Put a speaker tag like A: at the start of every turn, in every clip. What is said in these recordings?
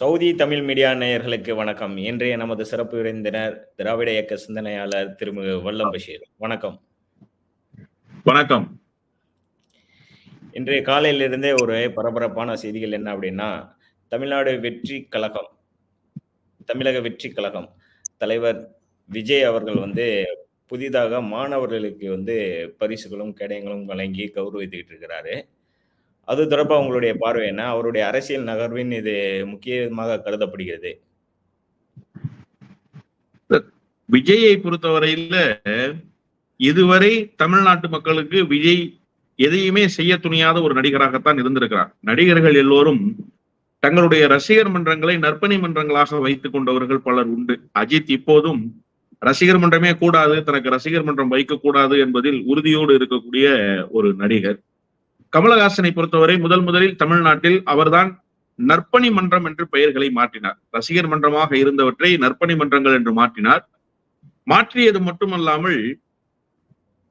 A: Saudi Tamil media நேயர்களுக்கு வணக்கம். இன்றைய நமது சிறப்பு விருந்தினர் திராவிட இயக்க சிந்தனையாளர் திருமிகு வல்லம் பஷீர். வணக்கம்.
B: வணக்கம்.
A: இன்றைய காலையிலிருந்தே ஒரு பரபரப்பான செய்திகள் என்ன அப்படின்னா தமிழ்நாடு வெற்றி கழகம் தமிழக வெற்றி கழகம் தலைவர் விஜய் அவர்கள் வந்து புதிதாக மாணவர்களுக்கு வந்து பரிசுகளும் கேடயங்களும் வழங்கி கௌரவித்துக்கிட்டு இருக்கிறாரு. அது தொடர்பாக உங்களுடைய பார்வை என்ன? அவருடைய அரசியல் நகர்வின் இது முக்கியமாக கருதப்படுகிறது.
B: விஜயை பொறுத்தவரையில இதுவரை தமிழ்நாட்டு மக்களுக்கு விஜய் எதையுமே செய்ய துணியாத ஒரு நடிகராகத்தான் இருந்திருக்கிறார். நடிகர்கள் எல்லோரும் தங்களுடைய ரசிகர் மன்றங்களை நற்பணி மன்றங்களாக வைத்துக் கொண்டவர்கள் பலர் உண்டு. அஜித் இப்போதும் ரசிகர் மன்றமே கூடாது தனக்கு ரசிகர் மன்றம் வைக்கக்கூடாது என்பதில் உறுதியோடு இருக்கக்கூடிய ஒரு நடிகர். கமலஹாசனை பொறுத்தவரை முதல் முதலில் தமிழ்நாட்டில் அவர்தான் நற்பணி மன்றம் என்று பெயர்களை மாற்றினார். ரசிகர் மன்றமாக இருந்தவற்றை நற்பணி மன்றங்கள் என்று மாற்றினார். மாற்றியது மட்டுமல்லாமல்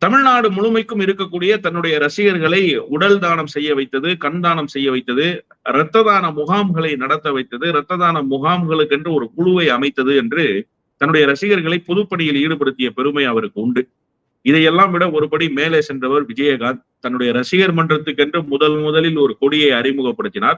B: தமிழ்நாடு முழுமைக்கும் இருக்கக்கூடிய தன்னுடைய ரசிகர்களை உடல் தானம் செய்ய வைத்தது கண் தானம் செய்ய வைத்தது இரத்த தான முகாம்களை நடத்த வைத்தது இரத்த தான முகாம்களுக்கென்று ஒரு குழுவை அமைத்தது என்று தன்னுடைய ரசிகர்களை பொதுப்பணியில் ஈடுபடுத்திய பெருமை அவருக்கு உண்டு. இதையெல்லாம் விட ஒருபடி மேலே சென்றவர் விஜயகாந்த் தன்னுடைய ரசிகர் மன்றத்துக்கென்று முதல் முதலில் ஒரு கொடியை அறிமுகப்படுத்தினார்.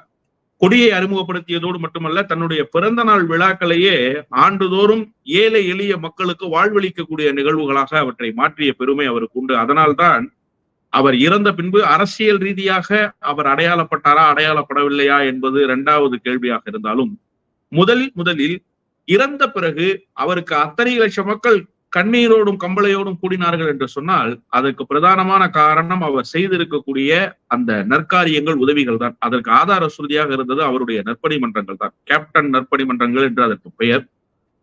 B: கொடியை அறிமுகப்படுத்தியதோடு மட்டுமல்ல தன்னுடைய பிறந்த நாள் விழாக்களையே ஆண்டுதோறும் ஏழை எளிய மக்களுக்கு வாழ்வளிக்கக்கூடிய நிகழ்வுகளாக அவற்றை மாற்றிய பெருமை அவருக்கு உண்டு. அதனால்தான் அவர் இறந்த பின்பு அரசியல் ரீதியாக அவர் அடையாளப்பட்டாரா அடையாளப்படவில்லையா என்பது இரண்டாவது கேள்வியாக இருந்தாலும் முதல் முதலில் இறந்த பிறகு அவருக்கு அத்தனை லட்சம் மக்கள் கண்ணீரோடும் கம்பளையோடும் கூடினார்கள் என்று சொன்னால் அதற்கு பிரதானமான காரணம் அவர் செய்திருக்கக்கூடிய அந்த நற்காரியங்கள் உதவிகள் தான். அதற்கு ஆதார சுருதியாக இருந்தது அவருடைய நற்பணி மன்றங்கள் தான். கேப்டன் நற்பணி மன்றங்கள் என்று அதற்கு பெயர்.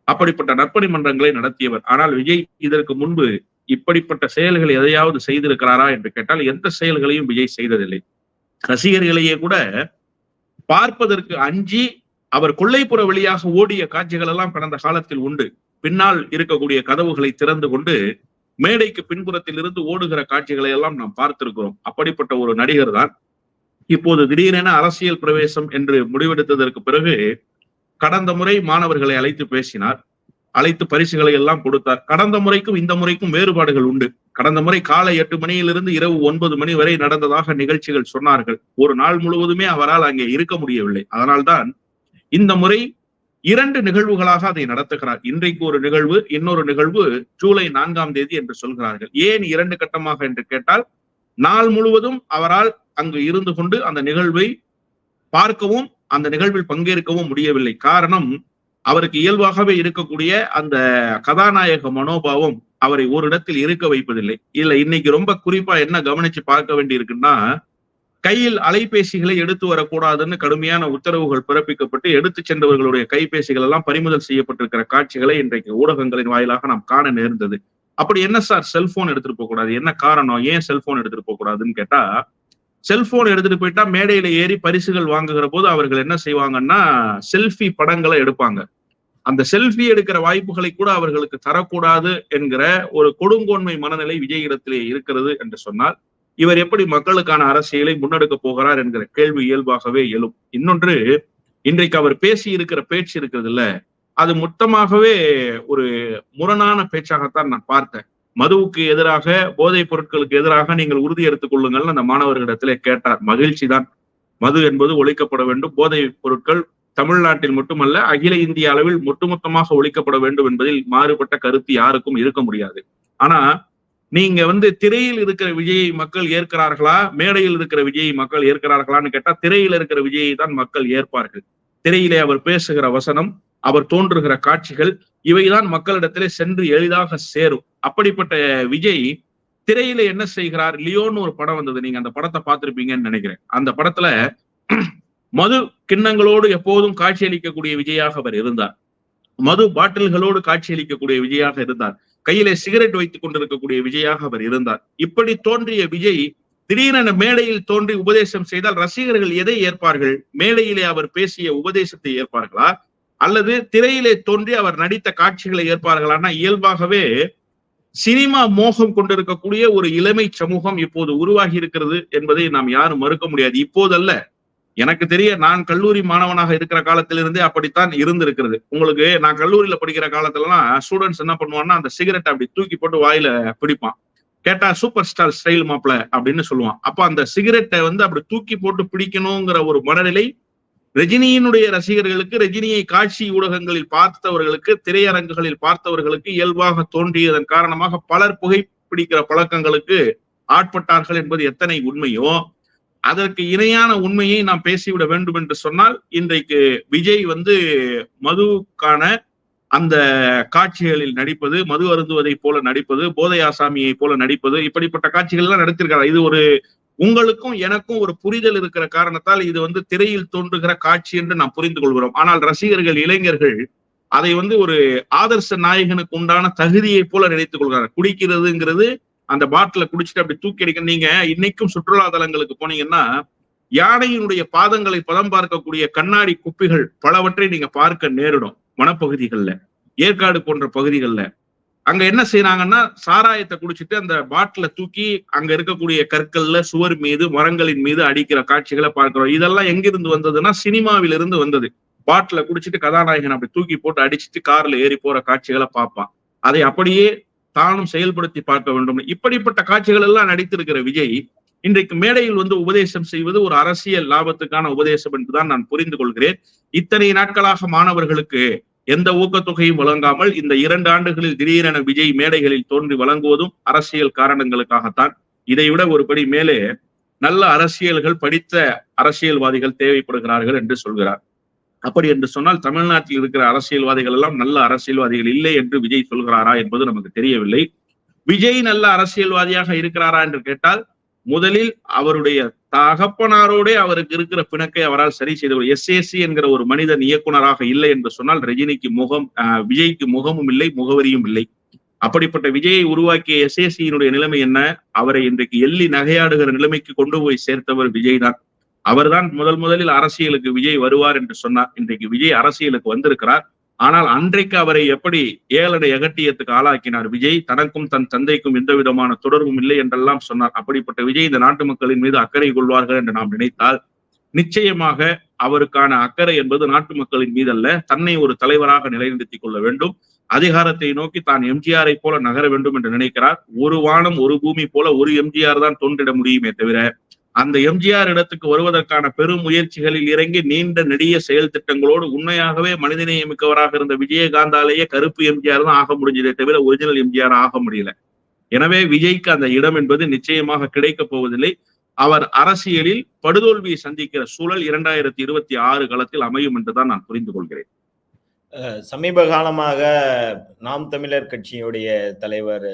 B: அப்படிப்பட்ட நற்பணி மன்றங்களை நடத்தியவர். ஆனால் விஜய் இதற்கு முன்பு இப்படிப்பட்ட செயல்கள் எதையாவது செய்திருக்கிறாரா என்று கேட்டால் எந்த செயல்களையும் விஜய் செய்ததில்லை. ரசிகர்களையே கூட பார்ப்பதற்கு அஞ்சி அவர் கொள்ளைப்புற வழியாக ஓடிய காட்சிகள் எல்லாம் கடந்த காலத்தில் உண்டு. பின்னால் இருக்கக்கூடிய கதவுகளை திறந்து கொண்டு மேடைக்கு பின்புறத்தில் இருந்து ஓடுகிற காட்சிகளை எல்லாம் நாம் பார்த்திருக்கிறோம். அப்படிப்பட்ட ஒரு நடிகர் தான். இப்போது திடீரென அரசியல் பிரவேசம் என்று முடிவெடுத்ததற்கு பிறகு கடந்த முறை மாணவர்களை அழைத்து பேசினார். அழைத்து பரிசுகளை எல்லாம் கொடுத்தார். கடந்த முறைக்கும் இந்த முறைக்கும் வேறுபாடுகள் உண்டு. கடந்த முறை காலை எட்டு மணியிலிருந்து இரவு ஒன்பது மணி வரை நடந்ததாக நிகழ்ச்சிகள் சொன்னார்கள். ஒரு நாள் முழுவதுமே அவரால் அங்கே இருக்க முடியவில்லை. அதனால்தான் இந்த முறை இரண்டு நிகழ்வுகளாக அதை நடத்துகிறார். இன்றைக்கு ஒரு நிகழ்வு இன்னொரு நிகழ்வு ஜூலை நான்காம் தேதி என்று சொல்கிறார்கள். ஏன் இரண்டு கட்டமாக என்று கேட்டால் நாள் முழுவதும் அவரால் அங்கு இருந்து கொண்டு அந்த நிகழ்வை பார்க்கவும் அந்த நிகழ்வில் பங்கேற்கவும் முடியவில்லை. காரணம் அவருக்கு இயல்பாகவே இருக்கக்கூடிய அந்த கதாநாயக மனோபாவம் அவரை ஒரு இடத்தில் இருக்க வைப்பதில்லை. இல்ல இன்னைக்கு ரொம்ப குறிப்பா என்ன கவனிச்சு பார்க்க வேண்டி இருக்குன்னா கையில் அலைபேசிகளை எடுத்து வரக்கூடாதுன்னு கடுமையான உத்தரவுகள் பிறப்பிக்கப்பட்டு எடுத்து சென்றவர்களுடைய கைபேசிகள் எல்லாம் பறிமுதல் செய்யப்பட்டிருக்கிற காட்சிகளை இன்றைக்கு ஊடகங்களின் வாயிலாக நாம் காண நேர்ந்தது. அப்படி என்ன சார் செல்போன் எடுத்துட்டு போக கூடாது? என்ன காரணம்? ஏன் செல்போன் எடுத்துட்டு போக கூடாதுன்னு கேட்டா செல்போன் எடுத்துட்டு போயிட்டா மேடையில ஏறி பரிசுகள் வாங்குகிற போது அவர்கள் என்ன செய்வாங்கன்னா செல்ஃபி படங்களை எடுப்பாங்க. அந்த செல்ஃபி எடுக்கிற வாய்ப்புகளை கூட அவர்களுக்கு தரக்கூடாது என்கிற ஒரு கொடுங்கோன்மை மனநிலை விஜயிடத்திலே இருக்கிறது என்று சொன்னால் இவர் எப்படி மக்களுக்கான அரசியலை முன்னெடுக்க போகிறார் என்கிற கேள்வி இயல்பாகவே எழும். இன்னொன்று இன்றைக்கு அவர் பேசி இருக்கிற பேச்சு இருக்கிறது இல்ல அது மொத்தமாகவே ஒரு முரணான பேச்சாகத்தான் நான் பார்த்தேன். மதுவுக்கு எதிராக போதைப் பொருட்களுக்கு எதிராக நீங்கள் உறுதி எடுத்துக் கொள்ளுங்கள் அந்த மாணவர்களிடத்திலே கேட்டார். மகிழ்ச்சி தான் மது என்பது ஒழிக்கப்பட வேண்டும். போதைப் பொருட்கள் தமிழ்நாட்டில் மட்டுமல்ல அகில இந்திய அளவில் ஒட்டுமொத்தமாக ஒழிக்கப்பட வேண்டும் என்பதில் மாறுபட்ட கருத்து யாருக்கும் இருக்க முடியாது. ஆனா நீங்க வந்து திரையில் இருக்கிற விஜயை மக்கள் ஏற்கிறார்களா? மேடையில் இருக்கிற விஜயை மக்கள் ஏற்கிறார்களான்னு கேட்டா திரையில இருக்கிற விஜயை தான் மக்கள் ஏற்பார்கள். திரையிலே அவர் பேசுகிற வசனம் அவர் தோன்றுகிற காட்சிகள் இவைதான் மக்களிடத்திலே சென்று எளிதாக சேரும். அப்படிப்பட்ட விஜய் திரையில என்ன செய்கிறார்? லியோன்னு ஒரு படம் வந்தது. நீங்க அந்த படத்தை பார்த்திருப்பீங்கன்னு நினைக்கிறேன். அந்த படத்துல மது கிண்ணங்களோடு எப்போதும் காட்சியளிக்கக்கூடிய விஜயாக அவர் இருந்தார். மது பாட்டில்களோடு காட்சியளிக்கக்கூடிய விஜயாக இருந்தார். கையிலே சிகரெட் வைத்துக் கொண்டிருக்கக்கூடிய விஜயாக அவர் இருந்தார். இப்படி தோன்றிய விஜய் திடீரென மேடையில் தோன்றி உபதேசம் செய்தால் ரசிகர்கள் எதை ஏற்பார்கள்? மேடையிலே அவர் பேசிய உபதேசத்தை ஏற்பார்களா? அல்லது திரையிலே தோன்றி அவர் நடித்த காட்சிகளை ஏற்பார்களானா இயல்பாகவே சினிமா மோகம் கொண்டிருக்கக்கூடிய ஒரு இளமை சமூகம் இப்போது உருவாகி இருக்கிறது என்பதை நாம் யாரும் மறுக்க முடியாது. இப்போதல்ல எனக்கு தெரிய நான் கல்லூரி மாணவனாக இருக்கிற காலத்திலிருந்தே அப்படித்தான் இருந்திருக்கிறது. உங்களுக்கு நான் கல்லூரியில படிக்கிற காலத்துலலாம் ஸ்டூடெண்ட்ஸ் என்ன பண்ணுவான்னா அந்த சிகரெட் அப்படி தூக்கி போட்டு வாயில பிடிப்பான். கேட்டா சூப்பர் ஸ்டார் ஸ்டைல் மாப்பிள அப்படின்னு சொல்லுவான். அப்ப அந்த சிகரெட்டை வந்து அப்படி தூக்கி போட்டு பிடிக்கணுங்கிற ஒரு மனநிலை ரஜினியினுடைய ரசிகர்களுக்கு ரஜினியை காட்சி ஊடகங்களில் பார்த்தவர்களுக்கு திரையரங்குகளில் பார்த்தவர்களுக்கு இயல்பாக தோன்றியதன் காரணமாக பலர் புகைப்பிடிக்கிற பழக்கங்களுக்கு ஆட்பட்டார்கள் என்பது எத்தனை உண்மையோ அதற்கு இணையான உண்மையை நாம் பேசிவிட வேண்டும் என்று சொன்னால் இன்றைக்கு விஜய் வந்து மதுக்கான அந்த காட்சிகளில் நடிப்பது மது அருந்துவதை போல நடிப்பது போதை ஆசாமியை போல நடிப்பது இப்படிப்பட்ட காட்சிகள் எல்லாம் நடத்திருக்காரு இது ஒரு உங்களுக்கும் எனக்கும் ஒரு புரிதல் இருக்கிற காரணத்தால் இது வந்து திரையில் தோன்றுகிற காட்சி என்று நாம் புரிந்து கொள்கிறோம். ஆனால் ரசிகர்கள் இளைஞர்கள் அதை வந்து ஒரு ஆதர்ச நாயகனுக்கு உண்டான தகுதியை போல நினைத்துக் கொள்கிறார் குடிக்கிறதுங்கிறது அந்த பாட்டில குடிச்சிட்டு அப்படி தூக்கி அடிக்க நீங்க இன்னைக்கும் சுற்றுலா தலங்களுக்கு போனீங்கன்னா யானையினுடைய பாதங்களை பதம் பார்க்கக்கூடிய கண்ணாடி குப்பிகள் பலவற்றை நீங்க பார்க்க நேரிடும் வனப்பகுதிகள்ல ஏற்காடு போன்ற பகுதிகள்ல. அங்க என்ன செய்யறாங்கன்னா சாராயத்தை குடிச்சிட்டு அந்த பாட்டில தூக்கி அங்க இருக்கக்கூடிய கற்கள்ல சுவர் மீது மரங்களின் மீது அடிக்கிற காட்சிகளை பார்க்கிறோம். இதெல்லாம் எங்கிருந்து வந்ததுன்னா சினிமாவிலிருந்து வந்தது. பாட்டில குடிச்சிட்டு கதாநாயகன் அப்படி தூக்கி போட்டு அடிச்சிட்டு கார்ல ஏறி போற காட்சிகளை பார்ப்பான். அதை அப்படியே தானும் செயல்படுத்தி பார்க்க வேண்டும். இப்படிப்பட்ட காட்சிகள் எல்லாம் நடித்திருக்கிற விஜய் இன்றைக்கு மேடையில் வந்து உபதேசம் செய்வது ஒரு அரசியல் லாபத்துக்கான உபதேசம் என்றுதான் நான் புரிந்து கொள்கிறேன். இத்தனை நாட்களாக மாணவர்களுக்கு எந்த ஊக்கத்தொகையும் வழங்காமல் இந்த இரண்டு ஆண்டுகளில் திடீரென விஜய் மேடைகளில் தோன்றி வழங்குவதும் அரசியல் காரணங்களுக்காகத்தான். இதை விட ஒருபடி மேலே நல்ல அரசியல்கள் படித்த அரசியல்வாதிகள் தேவைப்படுகிறார்கள் என்று சொல்கிறார். அப்படி என்று சொன்னால் தமிழ்நாட்டில் இருக்கிற அரசியல்வாதிகள் எல்லாம் நல்ல அரசியல்வாதிகள் இல்லை என்று விஜய் சொல்கிறாரா என்பது நமக்கு தெரியவில்லை. விஜய் நல்ல அரசியல்வாதியாக இருக்கிறாரா என்று கேட்டால் முதலில் அவருடைய தகப்பனாரோடே அவருக்கு இருக்கிற பிணக்கை அவரால் சரி செய்து எஸ்ஏசி என்கிற ஒரு மனிதன் இயக்குனராக இல்லை என்று சொன்னால் ரஜினிக்கு முகம் விஜய்க்கு முகமும் இல்லை முகவரியும் இல்லை. அப்படிப்பட்ட விஜயை உருவாக்கிய எஸ்ஏசியினுடைய நிலைமை என்ன? அவரை இன்றைக்கு எள்ளி நகையாடுகிற நிலைமைக்கு கொண்டு போய் சேர்த்தவர் விஜய் தான். அவர்தான் முதல் முதலில் அரசியலுக்கு விஜய் வருவார் என்று சொன்னார். இன்றைக்கு விஜய் அரசியலுக்கு வந்திருக்கிறார். ஆனால் அன்றைக்கு அவரை எப்படி ஏழடை எகட்டியத்துக்கு ஆளாக்கினார் விஜய்? தனக்கும் தன் தந்தைக்கும் எந்த விதமான தொடர்பும் இல்லை என்றெல்லாம் சொன்னார். அப்படிப்பட்ட விஜய் இந்த நாட்டு மக்களின் மீது அக்கறை கொள்வார்கள் என்று நாம் நினைத்தால் நிச்சயமாக அவருக்கான அக்கறை என்பது நாட்டு மக்களின் மீதல்ல. தன்னை ஒரு தலைவராக நிலைநிறுத்திக் கொள்ள வேண்டும். அதிகாரத்தை நோக்கி தான் எம்ஜிஆரை போல நகர வேண்டும் என்று நினைக்கிறார். ஒரு வானம் ஒரு பூமி போல ஒரு எம்ஜிஆர் தான் தோன்றிட முடியுமே தவிர அந்த எம்ஜிஆர் இடத்துக்கு வருவதற்கான பெரும் முயற்சிகளில் இறங்கி நீண்ட நெடிய செயல் திட்டங்களோடு உண்மையாகவே மனிதநேயமிக்கவராக இருந்த விஜயகாந்தாலேயே கருப்பு எம்ஜிஆர் தான் ஆக முடிஞ்சதே தவிர ஒரிஜினல் எம்ஜிஆர் ஆக முடியல. எனவே விஜய்க்கு அந்த இடம் என்பது நிச்சயமாக கிடைக்கப் போவதில்லை. அவர் அரசியலில் படுதோல்வியை சந்திக்கிற சூழல் இரண்டாயிரத்தி இருபத்தி ஆறு காலத்தில் அமையும் என்றுதான் நான் புரிந்து கொள்கிறேன்.
A: சமீப காலமாக நாம் தமிழர் கட்சியுடைய தலைவர்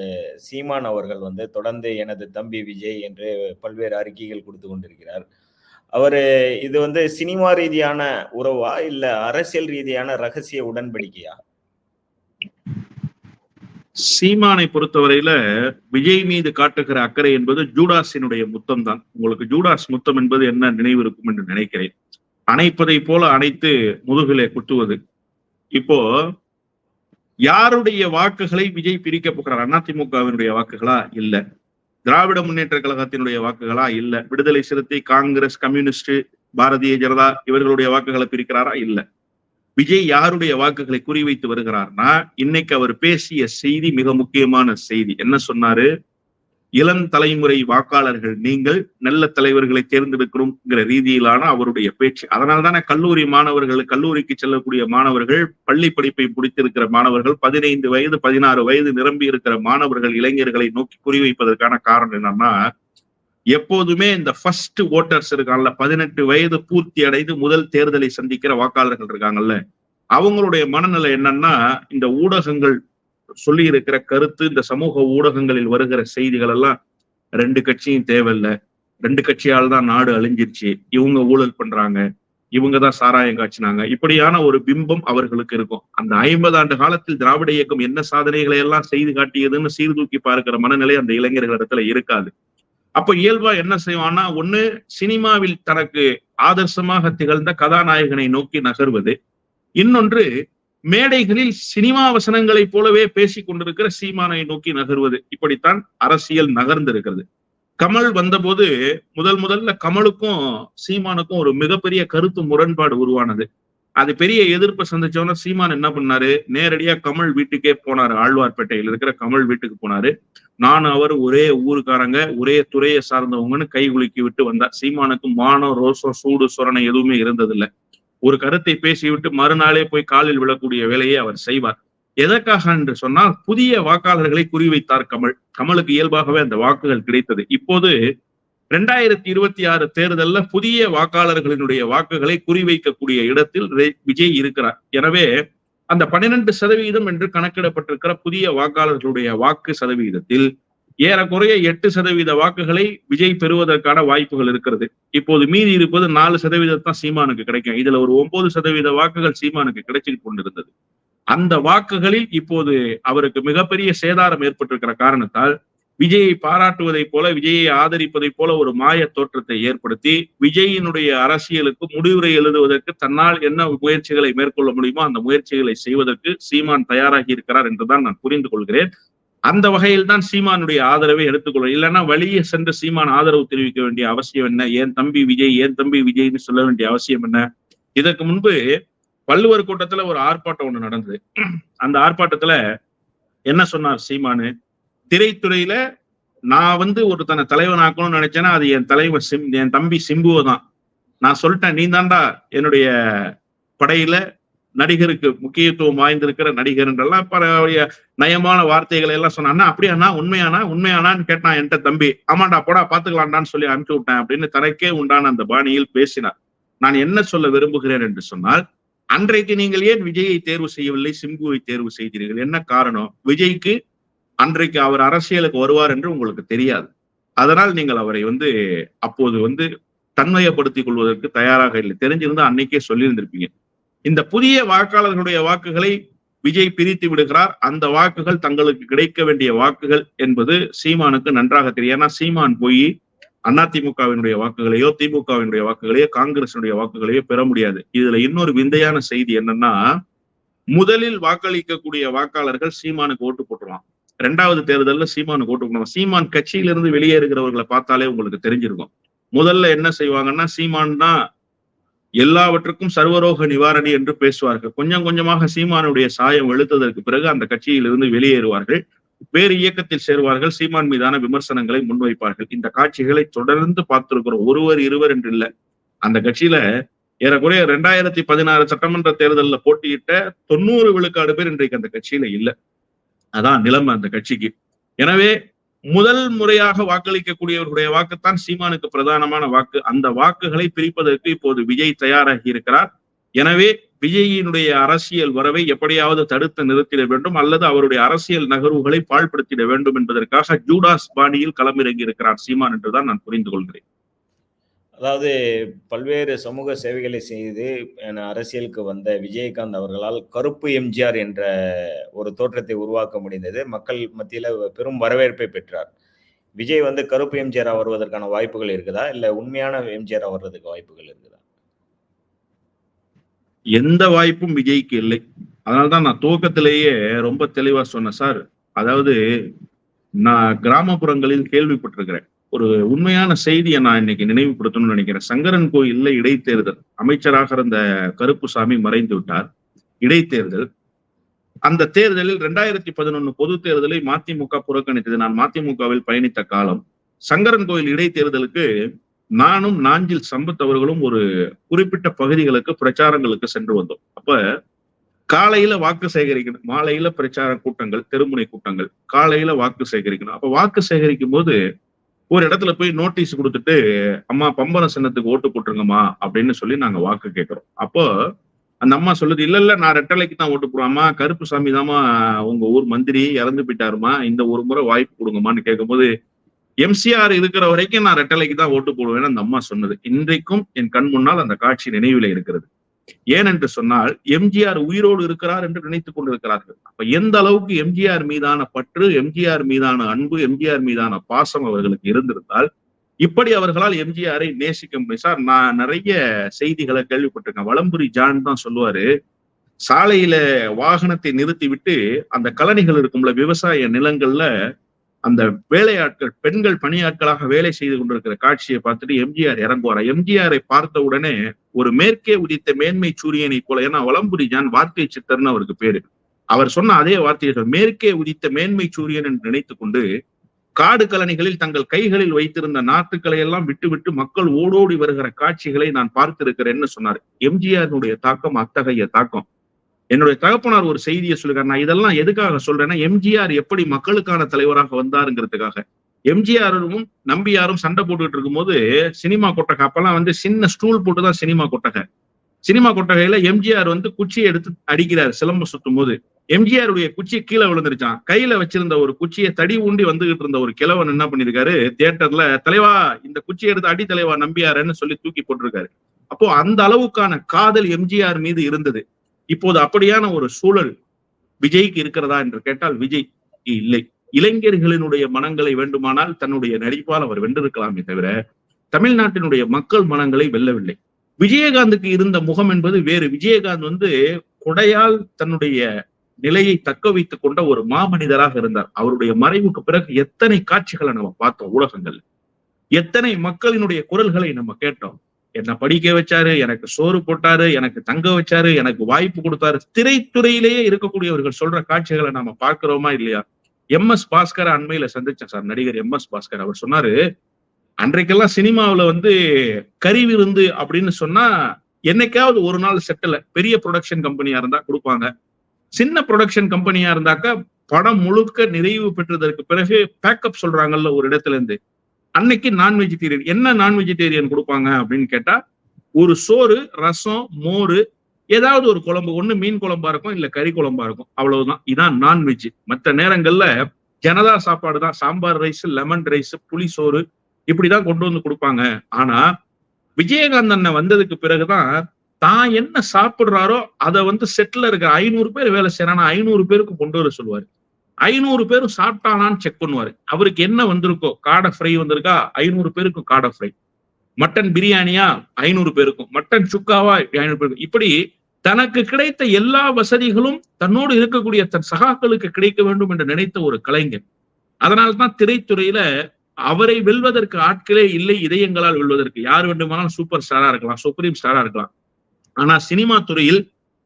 A: சீமான் அவர்கள் வந்து தொடர்ந்து எனது தம்பி விஜய் என்று பல்வேறு அறிக்கைகள் கொடுத்து கொண்டிருக்கிறார். அவர் இது வந்து சினிமா ரீதியான உறவா இல்ல அரசியல் ரீதியான ரகசிய உடன்படிக்கையா?
B: சீமானை பொறுத்தவரையில விஜய் மீது காட்டுகிற அக்கறை என்பது ஜூடாஸினுடைய முத்தம் தான் உங்களுக்கு ஜூடாஸ் முத்தம் என்பது என்ன நினைவு இருக்கும் என்று நினைக்கிறேன். அணைப்பதை போல அணைத்து முதுகிலே குத்துவது. இப்போ யாருடைய வாக்குகளை விஜய் பிரிக்க போகிறார்? அதிமுகவினுடைய வாக்குகளா? இல்ல. திராவிட முன்னேற்ற கழகத்தினுடைய வாக்குகளா? இல்ல. விடுதலை சிறுத்தை காங்கிரஸ் கம்யூனிஸ்ட் பாரதிய ஜனதா இவர்களுடைய வாக்குகளை பிரிக்கிறாரா? இல்ல. விஜய் யாருடைய வாக்குகளை குறிவைத்து வருகிறார்னா இன்னைக்கு அவர் பேசிய செய்தி மிக முக்கியமான செய்தி. என்ன சொன்னாரு? இளம் தலைமுறை வாக்காளர்கள் நீங்கள் நல்ல தலைவர்களை தேர்ந்தெடுக்கணுங்கிற ரீதியிலான அவருடைய பேச்சு. அதனால தானே கல்லூரி மாணவர்கள் கல்லூரிக்கு செல்லக்கூடிய மாணவர்கள் பள்ளி படிப்பை முடித்திருக்கிற மாணவர்கள் பதினைந்து வயது பதினாறு வயது நிரம்பி இருக்கிற மாணவர்கள் இளைஞர்களை நோக்கி குறிவைப்பதற்கான காரணம் என்னன்னா எப்போதுமே இந்த ஃபர்ஸ்ட் ஓட்டர்ஸ் இருக்காங்கல்ல பதினெட்டு வயது பூர்த்தி அடைந்து முதல் தேர்தலை சந்திக்கிற வாக்காளர்கள் இருக்காங்கல்ல அவங்களுடைய மனநிலை என்னன்னா இந்த ஊடகங்கள் சொல்லி இருக்கிற கருத்து இந்த சமூக ஊடகங்களில் வருகிற செய்திகள் எல்லாம் ரெண்டு கட்சியும் தேவையில்லை. ரெண்டு கட்சியால் தான் நாடு அழிஞ்சிருச்சு. இவங்க ஊழல் பண்றாங்க. இவங்க தான் சாராயம் காய்ச்சினாங்க. இப்படியான ஒரு பிம்பம் அவர்களுக்கு இருக்கும். அந்த ஐம்பது ஆண்டு காலத்தில் திராவிட இயக்கம் என்ன சாதனைகளை எல்லாம் செய்து காட்டியதுன்னு சீர்தூக்கி பார்க்கிற மனநிலை அந்த இளைஞர்களிடத்துல இருக்காது. அப்ப இயல்பா என்ன செய்வான்னா ஒண்ணு சினிமாவில் தனக்கு ஆதர்சமாக திகழ்ந்த கதாநாயகனை நோக்கி நகர்வது. இன்னொன்று மேடைகளில் சினிமா வசனங்களைப் போலவே பேசிக் கொண்டிருக்கிற சீமானை நோக்கி நகர்வது. இப்படித்தான் அரசியல் நகர்ந்திருக்கிறது. கமல் வந்தபோது முதல் முதல்ல கமலுக்கும் சீமானுக்கும் ஒரு மிகப்பெரிய கருத்து முரண்பாடு உருவானது. அது பெரிய எதிர்ப்பை சந்திச்சவன சீமான் என்ன பண்ணாரு? நேரடியா கமல் வீட்டுக்கே போனாரு. ஆழ்வார்பேட்டையில் இருக்கிற கமல் வீட்டுக்கு போனாரு. நான் அவர் ஒரே ஊருக்காரங்க ஒரே துறையை சார்ந்தவங்கன்னு கை குலுக்கி விட்டு வந்தார். சீமானுக்கு மானம் ரோசம் சூடு சொரணை எதுவுமே இருந்ததில்லை. ஒரு கருத்தை பேசிவிட்டு மறுநாளே போய் காலில் விழக்கூடிய வேலையை அவர் செய்வார். எதற்காக என்று சொன்னால் புதிய வாக்காளர்களை குறிவைத்தார் கமல். கமலுக்கு இயல்பாகவே அந்த வாக்குகள் கிடைத்தது. இப்போது ரெண்டாயிரத்தி இருபத்தி ஆறு தேர்தல்ல புதிய வாக்காளர்களினுடைய வாக்குகளை குறிவைக்கக்கூடிய இடத்தில் விஜய் இருக்கிறார். எனவே அந்த பன்னிரண்டு சதவீதம் என்று கணக்கிடப்பட்டிருக்கிற புதிய வாக்காளர்களுடைய வாக்கு சதவீதத்தில் ஏறக்குறைய எட்டு சதவீத வாக்குகளை விஜய் பெறுவதற்கான வாய்ப்புகள் இருக்கிறது. இப்போது மீதி இருப்பது நாலு சதவீதத்தான் சீமானுக்கு கிடைக்கும். இதுல ஒரு ஒன்பது சதவீத வாக்குகள் சீமானுக்கு கிடைச்சிட்டு கொண்டிருந்தது. அந்த வாக்குகளில் இப்போது அவருக்கு மிகப்பெரிய சேதாரம் ஏற்பட்டிருக்கிற காரணத்தால் விஜயை பாராட்டுவதைப் போல விஜயை ஆதரிப்பதைப் போல ஒரு மாய தோற்றத்தை ஏற்படுத்தி விஜயினுடைய அரசியலுக்கு முடிவுரை எழுதுவதற்கு தன்னால் என்ன முயற்சிகளை மேற்கொள்ள முடியுமோ அந்த முயற்சிகளை செய்வதற்கு சீமான் தயாராகி இருக்கிறார் என்றுதான் நான் புரிந்து கொள்கிறேன். அந்த வகையில் தான் சீமானுடைய ஆதரவை எடுத்துக்கொள்ள இல்லைன்னா வழியே சென்று சீமான் ஆதரவு தெரிவிக்க வேண்டிய அவசியம் என்ன? ஏன் தம்பி விஜய் ஏன் தம்பி விஜய்னு சொல்ல வேண்டிய அவசியம் என்ன? இதற்கு முன்பு வள்ளுவர் கூட்டத்துல ஒரு ஆர்ப்பாட்டம் ஒண்ணு நடந்தது. அந்த ஆர்ப்பாட்டத்துல என்ன சொன்னார் சீமானு? திரைத்துறையில நான் வந்து ஒருத்தனை தலைவன் ஆக்கணும்னு நினைச்சேன்னா அது என் தலைவன் சிம் என் தம்பி சிம்புவை தான். நான் சொல்லிட்டேன் நீ தாண்டா என்னுடைய படையில நடிகருக்கு முக்கியத்துவம் வாய்ந்திருக்கிற நடிகர் என்றெல்லாம் பல நயமான வார்த்தைகளை எல்லாம் சொன்னான்னா அப்படியாண்ணா? உண்மையானா உண்மையானான்னு கேட்டான் என்கிட்ட தம்பி. ஆமாண்டா போடா பாத்துக்கலாம்டான்னு சொல்லி அனுப்பிச்சு விட்டேன் அப்படின்னு தனக்கே உண்டான அந்த பாணியில் பேசினார். நான் என்ன சொல்ல விரும்புகிறேன்? என்று சொன்னால் அன்றைக்கு நீங்கள் ஏன் விஜயை தேர்வு செய்யவில்லை? சிம்புவை தேர்வு செய்தீர்கள். என்ன காரணம்? விஜய்க்கு அன்றைக்கு அவர் அரசியலுக்கு வருவார் என்று உங்களுக்கு தெரியாது. அதனால் நீங்கள் அவரை வந்து அப்போது வந்து தன்மயப்படுத்திக் கொள்வதற்கு தயாராக இல்லை. தெரிஞ்சிருந்தா அன்னைக்கே சொல்லியிருந்திருப்பீங்க. இந்த புதிய வாக்காளர்களுடைய வாக்குகளை விஜய் பிரித்து விடுகிறார். அந்த வாக்குகள் தங்களுக்கு கிடைக்க வேண்டிய வாக்குகள் என்பது சீமானுக்கு நன்றாக தெரியும். ஏன்னா சீமான் போய் அதிமுகவினுடைய வாக்குகளையோ திமுகவினுடைய வாக்குகளையோ காங்கிரசினுடைய வாக்குகளையோ பெற முடியாது. இதுல இன்னொரு விந்தையான செய்தி என்னன்னா முதலில் வாக்களிக்கக்கூடிய வாக்காளர்கள் சீமானுக்கு ஓட்டு போட்டுருவான் ரெண்டாவது தேர்தல்ல சீமானுக்கு ஓட்டு போடுவான் சீமான் கட்சியிலிருந்து வெளியேறுகிறவர்களை பார்த்தாலே உங்களுக்கு தெரிஞ்சிருக்கும். முதல்ல என்ன செய்வாங்கன்னா சீமான் தான் எல்லாவற்றுக்கும் சர்வரோக நிவாரணி என்று பேசுவார்கள். கொஞ்சம் கொஞ்சமாக சீமானுடைய சாயம் வெளுத்ததற்கு பிறகு அந்த கட்சியிலிருந்து வெளியேறுவார்கள். வேறு இயக்கத்தில் சேர்வார்கள். சீமான் மீதான விமர்சனங்களை முன்வைப்பார்கள். இந்த காட்சிகளை தொடர்ந்து பார்த்திருக்கிறோம். ஒருவர் இருவர் என்று இல்ல. அந்த கட்சியில ஏறக்குறைய ரெண்டாயிரத்தி பதினாறு சட்டமன்ற தேர்தலில் போட்டியிட்ட தொண்ணூறு விழுக்காடு பேர் இன்றைக்கு அந்த கட்சியில இல்ல. அதான் நிலைமை அந்த கட்சிக்கு. எனவே முதல் முறையாக வாக்களிக்கக்கூடியவர்களுடைய வாக்குத்தான் சீமானுக்கு பிரதானமான வாக்கு. அந்த வாக்குகளை பிரிப்பதற்கு இப்போது விஜய் தயாராகி இருக்கிறார். எனவே விஜயினுடைய அரசியல் வரவை எப்படியாவது தடுத்து நிறுத்திட வேண்டும் அல்லது அவருடைய அரசியல் நகர்வுகளை பாழ்படுத்திட வேண்டும் என்பதற்காக ஜூடாஸ் பாணியில் களமிறங்கி இருக்கிறார் சீமான் என்றுதான் நான் புரிந்து கொள்கிறேன்.
A: அதாவது பல்வேறு சமூக சேவைகளை செய்து அரசியலுக்கு வந்த விஜயகாந்த் அவர்களால் கருப்பு எம்ஜிஆர் என்ற ஒரு தோற்றத்தை உருவாக்க முடிந்தது. மக்கள் மத்தியில் பெரும் வரவேற்பை பெற்றார். விஜய் வந்து கருப்பு எம்ஜிஆர் வருவதற்கான வாய்ப்புகள் இருக்குதா? இல்ல உண்மையான எம்ஜிஆர் வர்றதுக்கு வாய்ப்புகள் இருக்குதா?
B: எந்த வாய்ப்பும் விஜய்க்கு இல்லை. அதனால்தான் நான் துவக்கத்திலேயே ரொம்ப தெளிவா சொன்னேன் சார். அதாவது நான் கிராமப்புறங்களில் கேள்விப்பட்டிருக்கிறேன். ஒரு உண்மையான செய்தியை நான் இன்னைக்கு நினைவுபடுத்தணும்னு நினைக்கிறேன். சங்கரன் கோயில்ல இடைத்தேர்தல் அமைச்சராக இருந்த கருப்புசாமி மறைந்து விட்டார். இடைத்தேர்தல். அந்த தேர்தலில் ரெண்டாயிரத்தி பதினொன்னு பொது தேர்தலை மதிமுக புறக்கணித்தது. நான் மதிமுகவில் பயணித்த காலம். சங்கரன் கோயில் இடைத்தேர்தலுக்கு நானும் நாஞ்சில் சம்பத் அவர்களும் ஒரு குறிப்பிட்ட பகுதிகளுக்கு பிரச்சாரங்களுக்கு சென்று வந்தோம். அப்ப காலையில வாக்கு சேகரிக்கணும். மாலையில பிரச்சார கூட்டங்கள் தெருமுனை கூட்டங்கள். காலையில வாக்கு சேகரிக்கணும். அப்ப வாக்கு சேகரிக்கும் போது ஒரு இடத்துல போய் நோட்டீஸ் கொடுத்துட்டு அம்மா பம்பர சின்னத்துக்கு ஓட்டு போட்டுருங்கம்மா அப்படின்னு சொல்லி நாங்க வாக்கு கேட்கிறோம் அப்போ அந்த அம்மா சொல்லுது இல்ல இல்ல நான் ரெட்டலைக்கு தான் ஓட்டு போடுவாம்மா கருப்பு சாமி தாம்மா உங்க ஊர் மந்திரி இறந்து போயிட்டாருமா இந்த ஒரு முறை வாய்ப்பு கொடுங்கம்மான்னு கேட்கும்போது எம்சிஆர் இருக்கிற வரைக்கும் நான் ரெட்டலைக்கு தான் ஓட்டு போடுவேன்னு அந்த அம்மா சொன்னது. இன்றைக்கும் என் கண் முன்னால் அந்த காட்சி நினைவில் இருக்கிறது. ஏனென்று சொன்னால் எம்ஜிஆர் உயிரோடு இருக்கிறார் என்று நினைத்துக் கொண்டிருக்கிறார்கள். அப்ப எந்த அளவுக்கு எம்ஜிஆர் மீதான பற்று எம்ஜிஆர் மீதான அன்பு எம்ஜிஆர் மீதான பாசம் அவர்களுக்கு இருந்திருந்தால் இப்படி அவர்களால் எம்ஜிஆரை நேசிக்க முடியும். சார் நான் நிறைய செய்திகளை கேள்விப்பட்டிருக்கேன். வளம்புரி ஜான் தான் சொல்லுவாரு சாலையில வாகனத்தை நிறுத்தி விட்டு அந்த கழனிகள் இருக்கும்ல விவசாய நிலங்கள்ல அந்த வேலையாட்கள் பெண்கள் பணியாட்களாக வேலை செய்து கொண்டிருக்கிற காட்சியை பார்த்துட்டு எம்ஜிஆர் இறங்குவாரா? எம்ஜிஆரை பார்த்த உடனே ஒரு மேற்கே உதித்த மேன்மை சூரியனை போல ஏன்னா வலம்புரி ஜான் வார்த்தை சித்தர்னு அவருக்கு பேரு. அவர் சொன்ன அதே வார்த்தையை மேற்கே உதித்த மேன்மை சூரியன் என்று நினைத்து கொண்டு காடு கலனிகளில் தங்கள் கைகளில் வைத்திருந்த நாட்டுக்களை எல்லாம் விட்டு விட்டு மக்கள் ஓடோடி வருகிற காட்சிகளை நான் பார்த்திருக்கிறேன்னு சொன்னார். எம்ஜிஆரினுடைய தாக்கம் அத்தகைய தாக்கம். என்னுடைய தகப்பனார் ஒரு செய்தியை சொல்லுகிறார். நான் இதெல்லாம் எதுக்காக சொல்றேன்னா எம்ஜிஆர் எப்படி மக்களுக்கான தலைவராக வந்தாருங்கிறதுக்காக. எம்ஜிஆரும் நம்பியாரும் சண்டை போட்டுக்கிட்டு இருக்கும்போது சினிமா கொட்டகை அப்பெல்லாம் வந்து சின்ன ஸ்டூல் போட்டுதான் சினிமா கொட்டகை. சினிமா கொட்டகையில எம்ஜிஆர் வந்து குச்சியை எடுத்து அடிக்கிறார் சிலம்பம் சுத்தும் போது எம்ஜிஆருடைய குச்சி கீழே விழுந்துருச்சான் கையில வச்சிருந்த ஒரு குச்சியை தடி ஊண்டி வந்துகிட்டு இருந்த ஒரு கிழவன் என்ன பண்ணிருக்காரு தியேட்டர்ல தலைவா இந்த குச்சியை எடுத்து அடி தலைவா நம்பியாருன்னு சொல்லி தூக்கி போட்டிருக்காரு. அப்போ அந்த அளவுக்கான காதல் எம்ஜிஆர் மீது இருந்தது. இப்போது அப்படியான ஒரு சூழல் விஜய்க்கு இருக்கிறதா என்று கேட்டால் விஜய் இல்லை. இளைஞர்களினுடைய மனங்களை வேண்டுமானால் தன்னுடைய நடிப்பால் அவர் வென்றிருக்கலாமே தவிர தமிழ்நாட்டினுடைய மக்கள் மனங்களை வெல்லவில்லை. விஜயகாந்துக்கு இருந்த முகம் என்பது வேறு. விஜயகாந்த் வந்து கொடையால் தன்னுடைய நிலையை தக்க வைத்துக் கொண்ட ஒரு மாமனிதராக இருந்தார். அவருடைய மறைவுக்கு பிறகு எத்தனை காட்சிகளை நம்ம பார்த்தோம்? ஊடகங்கள் எத்தனை மக்களினுடைய குரல்களை நம்ம கேட்டோம்? என்ன படிக்க வச்சாரு எனக்கு சோறு போட்டாரு எனக்கு தங்க வச்சாரு எனக்கு வாய்ப்பு கொடுத்தாரு. திரைத்துறையிலேயே இருக்கக்கூடியவர்கள் சொல்ற காட்சிகளை நாம பார்க்கிறோமா இல்லையா? எம் எஸ் பாஸ்கர் அண்மையில சந்திச்சேன் சார் நடிகர் எம் எஸ் பாஸ்கர். அவர் சொன்னாரு அன்றைக்கெல்லாம் சினிமாவுல வந்து கருவிருந்து அப்படின்னு சொன்னா என்னைக்காவது ஒரு நாள் செட்டில் பெரிய ப்ரொடக்ஷன் கம்பெனியா இருந்தா கொடுப்பாங்க. சின்ன ப்ரொடக்ஷன் கம்பெனியா இருந்தாக்கா படம் முழுக்க நிறைவு பெற்றதற்கு பிறகு பேக்கப் சொல்றாங்கல்ல ஒரு இடத்துல இருந்து. அன்னைக்கு நான் வெஜிடேரியன் என்ன நான் வெஜிடேரியன் கொடுப்பாங்க அப்படின்னு கேட்டா ஒரு சோறு ரசம் மோர் ஏதாவது ஒரு குழம்பு. ஒண்ணு மீன் குழம்பா இருக்கும் இல்ல கறி குழம்பா இருக்கும். அவ்வளவுதான். இதான் நான்வெஜ் மற்ற நேரங்கள்ல ஜனதா சாப்பாடு தான். சாம்பார் ரைஸ் லெமன் ரைஸ் புளி சோறு இப்படிதான் கொண்டு வந்து கொடுப்பாங்க. ஆனா விஜயகாந்த் அண்ணன் வந்ததுக்கு பிறகுதான் தான் என்ன சாப்பிடுறாரோ அதை வந்து செட்டில் இருக்க ஐநூறு பேர் வேலை செய்யறானா ஐநூறு பேருக்கு கொண்டு வர சொல்லுவாரு. ஐநூறு பேரும் சாப்பிட்டானான்னு செக் பண்ணுவாரு. அவருக்கு என்ன வந்திருக்கோ காடை ஃப்ரை வந்திருக்கா? ஐநூறு பேருக்கும் காடை ஃப்ரை மட்டன் பிரியாணியா? ஐநூறு பேருக்கும். மட்டன் சுக்காவா? ஐநூறு பேருக்கும். இப்படி தனக்கு கிடைத்த எல்லா வசதிகளும் தன்னோடு இருக்கக்கூடிய தன் சகாக்களுக்கு கிடைக்க வேண்டும் என்று நினைத்த ஒரு கலைஞர் அதனால்தான் திரைத்துறையில அவரை வெல்வதற்கு ஆட்களே இல்லை இதயங்களால் வெல்வதற்கு. யார் வேண்டுமானாலும் சூப்பர் ஸ்டாரா இருக்கலாம் சுப்ரீம் ஸ்டாரா இருக்கலாம். ஆனா சினிமா துறையில்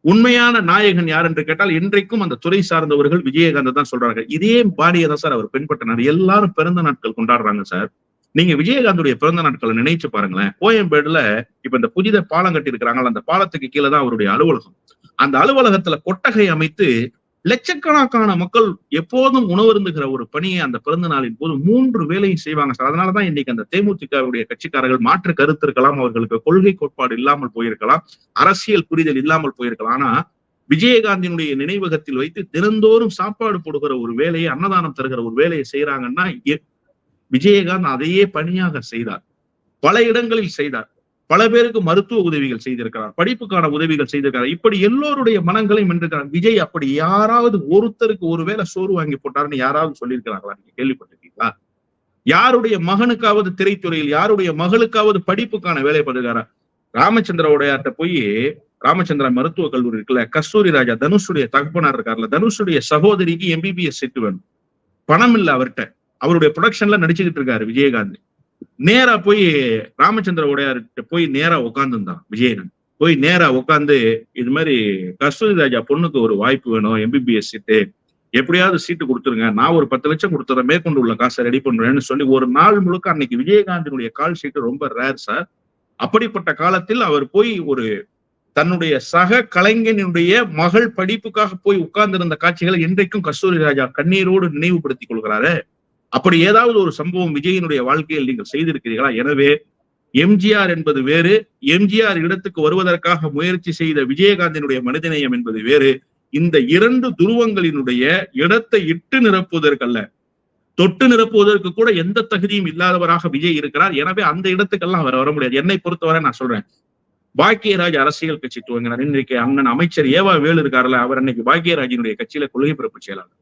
B: உண்மையான நாயகன் யார் என்று கேட்டால் இன்றைக்கும் அந்த துறை சார்ந்தவர்கள் விஜயகாந்த் தான் சொல்றாங்க இதே பாடியை தான் சார் அவர் பின்பற்றினார். எல்லாரும் பிறந்த நாட்கள் கொண்டாடுறாங்க சார். நீங்க விஜயகாந்துடைய பிறந்த நாட்களை நினைச்சு பாருங்களேன். கோயம்பேடுல இப்ப இந்த புதித பாலம் கட்டி இருக்கிறாங்களா அந்த பாலத்துக்கு கீழே தான் அவருடைய அலுவலகம். அந்த அலுவலகத்துல கொட்டகை அமைத்து லட்சக்கணக்கான மக்கள் எப்போதும் உணவருந்துகிற ஒரு பணியை அந்த பிறந்த நாளின் போது மூன்று வேலையும் செய்வாங்க சார். அதனாலதான் இன்னைக்கு அந்த தேமுதிகவுடைய கட்சிக்காரர்கள் மாற்று கருத்து இருக்கலாம் அவர்களுக்கு கொள்கை கோட்பாடு இல்லாமல் போயிருக்கலாம் அரசியல் புரிதல் இல்லாமல் போயிருக்கலாம். ஆனா விஜயகாந்தினுடைய நினைவகத்தில் வைத்து தினந்தோறும் சாப்பாடு போடுகிற ஒரு வேலையை அன்னதானம் தருகிற ஒரு வேலையை செய்யறாங்கன்னா விஜயகாந்த் அதையே பணியாக செய்தார். பல இடங்களில் செய்தார். பல பேருக்கு மருத்துவ உதவிகள் செய்திருக்கிறார் படிப்புக்கான உதவிகள் செய்திருக்கிறார். இப்படி எல்லோருடைய மனங்களையும் வென்றிருக்கிறார் விஜய் அப்படி யாராவது ஒருத்தருக்கு ஒருவேளை சோறு வாங்கி போட்டாருன்னு யாராவது சொல்லியிருக்கிறாங்களா? நீங்க கேள்விப்பட்டிருக்கீங்களா? யாருடைய மகனுக்காவது திரைத்துறையில் யாருடைய மகளுக்காவது படிப்புக்கான வேலை பண்ணுகிறாரா ராமச்சந்திர உடையார்ட்ட போய் ராமச்சந்திரா மருத்துவக் கல்லூரி இருக்குல்ல கஸ்தூரி ராஜா தனுஷுடைய தகப்பனார் இருக்கார்ல தனுஷுடைய சகோதரிக்கு எம்பிபிஎஸ் செட்டு வேணும். பணம் இல்லை அவர்கிட்ட. அவருடைய ப்ரொடக்ஷன்ல நடிச்சுக்கிட்டு இருக்காரு விஜயகாந்த். நேரா போய் ராமச்சந்திர உடையார்கிட்ட போய் நேரா உட்காந்துருந்தான் விஜயன். போய் நேரா உட்காந்து இது மாதிரி கஸ்தூரி ராஜா பொண்ணுக்கு ஒரு வாய்ப்பு வேணும் எம்பிபிஎஸ் சீட்டு. எப்படியாவது சீட்டு கொடுத்துருங்க. நான் ஒரு பத்து லட்சம் கொடுத்துறேன் மேற்கொண்டு உள்ள காசை ரெடி பண்றேன்னு சொல்லி ஒரு நாள் முழுக்க அன்னைக்கு விஜயகாந்தினுடைய கால் சீட்டு ரொம்ப ரேர் சார் அப்படிப்பட்ட காலத்தில் அவர் போய் ஒரு தன்னுடைய சக கலைஞனுடைய மகள் படிப்புக்காக போய் உட்கார்ந்திருந்த காட்சிகளை இன்றைக்கும் கஸ்தூரி ராஜா கண்ணீரோடு நினைவுபடுத்திக் கொள்கிறாரு. அப்படி ஏதாவது ஒரு சம்பவம் விஜயனுடைய வாழ்க்கையில் நீங்கள் செய்திருக்கிறீர்களா? எனவே எம்ஜிஆர் என்பது வேறு எம்ஜிஆர் இடத்துக்கு வருவதற்காக முயற்சி செய்த விஜயகாந்தினுடைய மனிதநேயம் என்பது வேறு. இந்த இரண்டு துருவங்களினுடைய இடத்தை இட்டு நிரப்புவதற்கல்ல. தொட்டு நிரப்புவதற்கு கூட எந்த தகுதியும் இல்லாதவராக விஜய் இருக்கிறார். எனவே அந்த இடத்துக்கெல்லாம் அவர் வர முடியாது. என்னை பொறுத்தவரை நான் சொல்றேன். பாக்கியராஜ் அரசியல் கட்சி துவங்கினார். இன்றைக்கு அண்ணன் அமைச்சர் ஏவா வேலு இருக்காருல்ல அவர் அன்னைக்கு பாக்கியராஜினுடைய கட்சியில கொள்கை பிறப்பு செயலாளர்.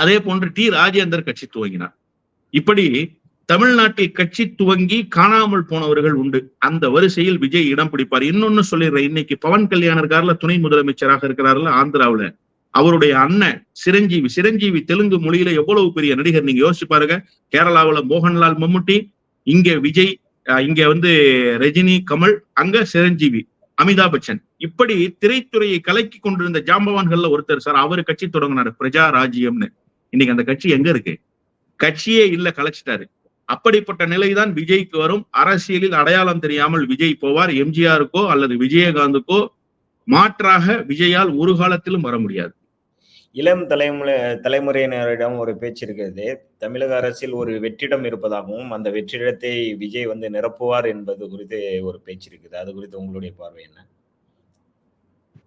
B: அதே போன்று டி ராஜேந்தர் கட்சி துவங்கினார். இப்படி தமிழ்நாட்டில் கட்சி துவங்கி காணாமல் போனவர்கள் உண்டு. அந்த வரிசையில் விஜய் இடம் பிடிப்பார். இன்னொன்னு சொல்லிடுறேன். இன்னைக்கு பவன் கல்யாணம் இருக்கார்ல துணை முதலமைச்சராக இருக்கிறாருல ஆந்திராவுல. அவருடைய அண்ணன் சிரஞ்சீவி சிரஞ்சீவி தெலுங்கு மொழியில எவ்வளவு பெரிய நடிகர் நீங்க யோசிச்சு பாருங்க. கேரளாவுல மோகன்லால் மம்முட்டி இங்க விஜய் அஹ் இங்க வந்து ரஜினி கமல் அங்க சிரஞ்சீவி அமிதாப் பச்சன். இப்படி திரைத்துறையை கலக்கி கொண்டிருந்த ஜாம்பவான்கள்ல ஒருத்தர் சார் அவரு கட்சி தொடங்கினாரு. பிரஜா ராஜ்யம்னு. இன்னைக்கு அந்த கட்சி எங்க இருக்கு? கட்சியே இல்ல கலைச்சிட்டாரு. அப்படிப்பட்ட நிலைதான் விஜய்க்கு வரும். அரசியலில் அடையாளம் தெரியாமல் விஜய் போவார். எம்ஜிஆருக்கோ அல்லது விஜயகாந்துக்கோ மாற்றாக விஜயால் ஒரு காலத்திலும் வர முடியாது.
A: இளம் தலைமுறை தலைமுறையினரிடம் ஒரு பேச்சு இருக்கிறது. தமிழக அரசில் ஒரு வெற்றிடம் இருப்பதாகவும் அந்த வெற்றிடத்தை விஜய் வந்து நிரப்புவார் என்பது குறித்து ஒரு பேச்சு இருக்குது. அது குறித்து உங்களுடைய பார்வை என்ன?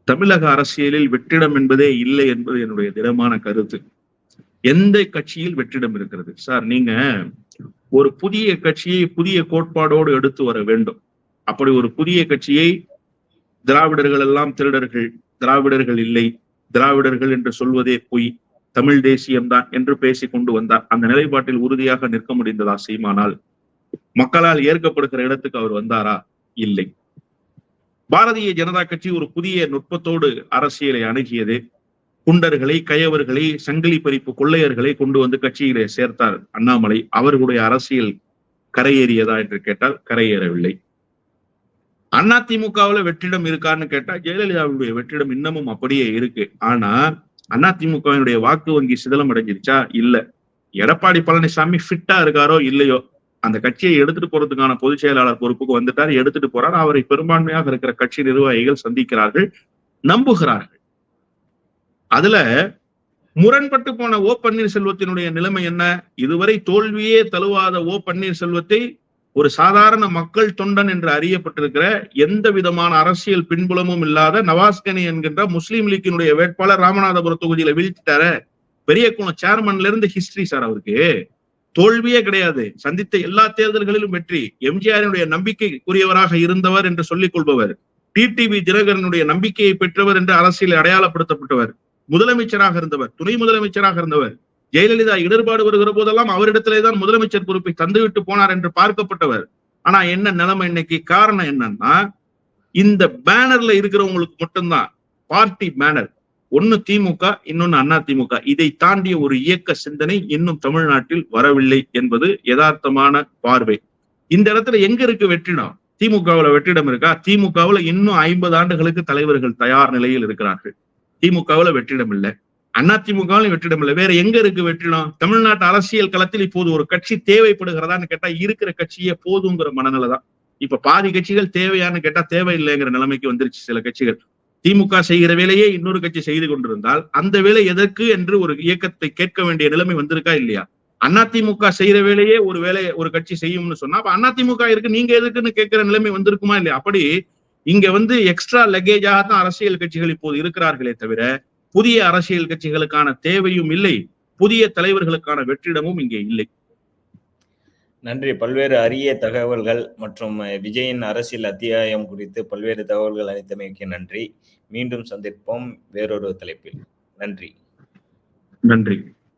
B: தமிழக அரசியலில் வெற்றிடம் என்பதே இல்லை என்பது என்னுடைய திடமான கருத்து. எந்த கட்சியில் வெற்றிடம் இருக்கிறது? சார் நீங்க ஒரு புதிய கட்சியை புதிய கோட்பாடோடு எடுத்து வர வேண்டும். அப்படி ஒரு புதிய கட்சியை திராவிடர்கள் எல்லாம் திருடர்கள் திராவிடர்கள் இல்லை திராவிடர்கள் என்று சொல்வதே பொய் தமிழ் தேசியம்தான் என்று பேசிக் கொண்டு வந்தார். அந்த நிலைப்பாட்டில் உறுதியாக நிற்க முடிந்ததா சீமானால்? மக்களால் ஏற்கப்படுகிற இடத்துக்கு அவர் வந்தாரா? இல்லை. பாரதிய ஜனதா கட்சி ஒரு புதிய நுட்பத்தோடு அரசியலை அணுகியது. குண்டர்களை கயவர்களை சங்கிலி பறிப்பு கொள்ளையர்களை கொண்டு வந்து கட்சியிலே சேர்த்தார் அண்ணாமலை. அவர்களுடைய அரசியல் கரையேறியதா என்று கேட்டால் கரையேறவில்லை. அதிமுகவில் வெற்றிடம் இருக்கான்னு கேட்டா ஜெயலலிதாவுடைய வெற்றிடம் இன்னமும் அப்படியே இருக்கு. ஆனா அதிமுகவினுடைய வாக்கு வங்கி சிதலம் அடைஞ்சிருச்சா? இல்ல. எடப்பாடி பழனிசாமி ஃபிட்டா இருக்காரோ இல்லையோ? அந்த கட்சியை எடுத்துட்டு போறதுக்கான பொதுச் செயலாளர் பொறுப்புக்கு வந்துட்டார் எடுத்துட்டு போறார். அவரை பெரும்பான்மையாக இருக்கிற கட்சி நிர்வாகிகள் சந்திக்கிறார்கள் நம்புகிறார்கள். அதுல முரண்பட்டு போன ஓ பன்னீர்செல்வத்தினுடைய நிலைமை என்ன? இதுவரை தோல்வியே தழுவாத ஓ பன்னீர்செல்வத்தை ஒரு சாதாரண மக்கள் தொண்டன் என்று அறியப்பட்டிருக்கிற எந்த விதமான அரசியல் பின்புலமும் இல்லாத நவாஸ்கனி என்கின்ற முஸ்லீம் லீக்கினுடைய வேட்பாளர் ராமநாதபுரம் தொகுதியில வீழ்த்திட்டார. பெரிய குளம் சேர்மன்ல இருந்து ஹிஸ்டரி சார் அவருக்கு. தோல்வியே கிடையாது. சந்தித்த எல்லா தேர்தல்களிலும் வெற்றி. எம்ஜிஆரினுடைய நம்பிக்கைக்குரியவராக இருந்தவர் என்று சொல்லிக் கொள்பவர். டிடிவி தினகரனுடைய நம்பிக்கையை பெற்றவர் என்று அரசியல் அடையாளப்படுத்தப்பட்டவர். முதலமைச்சராக இருந்தவர் துணை முதலமைச்சராக இருந்தவர் ஜெயலலிதா இடர்பாடு வருகிற போதெல்லாம் அவரிடத்திலே தான் முதலமைச்சர் பொறுப்பை தந்துவிட்டு போனார் என்று பார்க்கப்பட்டவர். ஆனா என்ன நிலைமை இன்னைக்கு? காரணம் என்னன்னா இந்த பேனர்ல இருக்கிறவங்களுக்கு மட்டும்தான் பார்ட்டி பேனர். ஒன்னு திமுக இன்னொன்னு அண்ணா திமுக. இதை தாண்டிய ஒரு இயக்க சிந்தனை இன்னும் தமிழ்நாட்டில் வரவில்லை என்பது யதார்த்தமான பார்வை. இந்த இடத்துல எங்க இருக்கு வெற்றிடம்? திமுகவுல வெற்றிடம் இருக்கா? திமுகவுல இன்னும் ஐம்பது ஆண்டுகளுக்கு தலைவர்கள் தயார் நிலையில் இருக்கிறார்கள். திமுகவுல வெற்றிடம் இல்லை அண்ணா திமுகவிலும் வெற்றிடம் இல்லை வேற எங்க இருக்கு வெற்றிடம்? தமிழ்நாட்டு அரசியல் களத்தில் இப்போது ஒரு கட்சி தேவைப்படுகிறதான்னு கேட்டா இருக்கிற கட்சியே போதுங்கிற மனநிலை தான் இப்ப பாதி கட்சிகள் தேவையான்னு கேட்டா தேவையில்லைங்கிற நிலைமைக்கு வந்துருச்சு சில கட்சிகள். திமுக செய்கிற வேலையே இன்னொரு கட்சி செய்து கொண்டிருந்தால் அந்த வேலை எதற்கு என்று ஒரு இயக்கத்தை கேட்க வேண்டிய நிலைமை வந்திருக்கா இல்லையா? அதிமுக செய்யற வேலையே ஒரு வேலையை ஒரு கட்சி செய்யும்னு சொன்னா அப்ப அதிமுக இருக்கு நீங்க எதுக்குன்னு கேட்கிற நிலைமை வந்திருக்குமா இல்லையா? அப்படி இங்க வந்து எக்ஸ்ட்ரா லக்கேஜாக தான் அரசியல் கட்சிகள் இப்போது இருக்கிறார்களே தவிர புதிய அரசியல் கட்சிகளுக்கான தேவையும் இல்லை. புதிய தலைவர்களுக்கான வெற்றிடமும் இங்கே இல்லை.
A: நன்றி. பல்வேறு அரிய தகவல்கள் மற்றும் விஜயின் அரசியல் அத்தியாயம் குறித்து பல்வேறு தகவல்கள் அளித்தமைக்கு நன்றி. மீண்டும் சந்திப்போம் வேறொரு தலைப்பில். நன்றி.
B: நன்றி.